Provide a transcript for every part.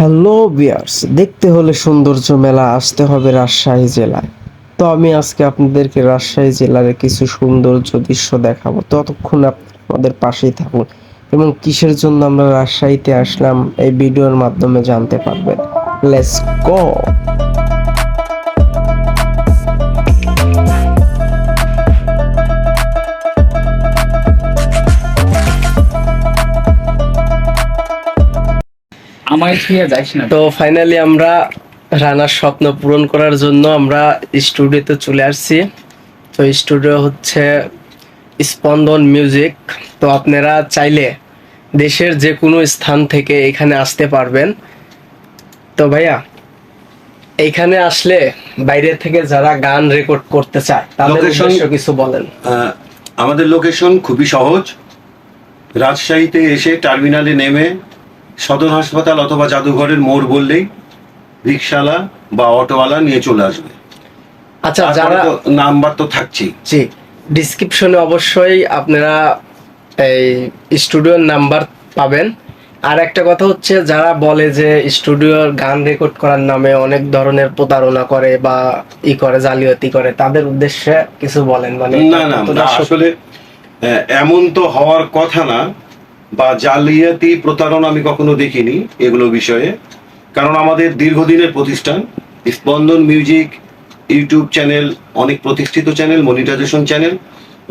Hello বিয়ার্স দেখতে হলে সৌন্দর্য মেলা আসতে হবে রাজশাহী জেলায়। তো আমি আজকে আপনাদেরকে রাজশাহী জেলার কিছু সৌন্দর্য দৃশ্য দেখাবো। ততক্ষণ আপনারা আমাদের পাশেই থাকুন এবং কিসের জন্য আমরা রাজশাহীতে আসলাম এই ভিডিওর মাধ্যমে জানতে পারবেন। লেটস গো আমায় ছুঁয়ে যাইস না। তো ফাইনালি আমরা রানার স্বপ্ন পূরণ করার জন্য আমরা স্টুডিওতে চলে আসছি। তো স্টুডিও হচ্ছে স্পন্দন মিউজিক তো আপনারা চাইলে দেশের যে কোনো স্থান থেকে এখানে আসতে পারবেন। তো ভাইয়া এইখানে আসলে বাইরে থেকে যারা গান রেকর্ড করতে চায় তাদের উদ্দেশ্য কিছু বলেন। আহ, আমাদের লোকেশন খুবই সহজ। রাজশাহীতে এসে টার্মিনালে নেমে সদর হাসপাতাল অথবা জাদুঘরের মোড় বললেই রিক্সাওয়ালা বা অটোওয়ালা নিয়ে চলে আসবে। আচ্ছা যারা নাম্বার তো থাকছেই। জি ডিসক্রিপশনে অবশ্যই আপনারা এই স্টুডিওর নাম্বার পাবেন। আর একটা কথা হচ্ছে যারা বলে যে স্টুডিওর গান রেকর্ড করার নামে অনেক ধরনের প্রতারণা করে বা ই করে জালিয়াতি করে তাদের উদ্দেশ্যে কিছু বলেন মানে না না? আসলে এমন তো হওয়ার কথা না। বা জালিয়াতি প্রতারণা আমি কখনো দেখিনি এগুলো বিষয়ে। কারণ আমাদের দীর্ঘদিনের প্রতিষ্ঠান, স্পন্দন মিউজিক, ইউটিউব চ্যানেল, অনেক প্রতিষ্ঠিত চ্যানেল, মনিটাইজেশন চ্যানেল,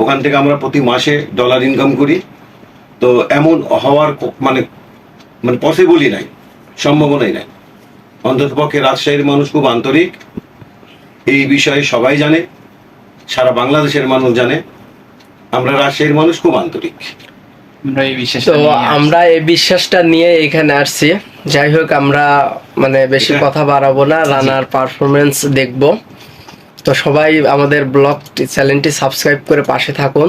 ওখান থেকে আমরা প্রতি মাসে ডলার ইনকাম করি। তো এমন হওয়ার মানে মানে পসিবলই নাই, সম্ভাবনাই নাই। অন্তত পক্ষে রাজশাহীর মানুষ খুব আন্তরিক, এই বিষয়ে সবাই জানে, সারা বাংলাদেশের মানুষ জানে, আমরা রাজশাহীর মানুষ খুব আন্তরিক। তো আমরা এই বিশ্বাসটা নিয়ে এখানে আসছি। যাই হোক আমরা মানে বেশি কথা বাড়াবো না রানার পারফরমেন্স দেখব। তো সবাই আমাদের ব্লগ চ্যানেলটি সাবস্ক্রাইব করে পাশে থাকুন।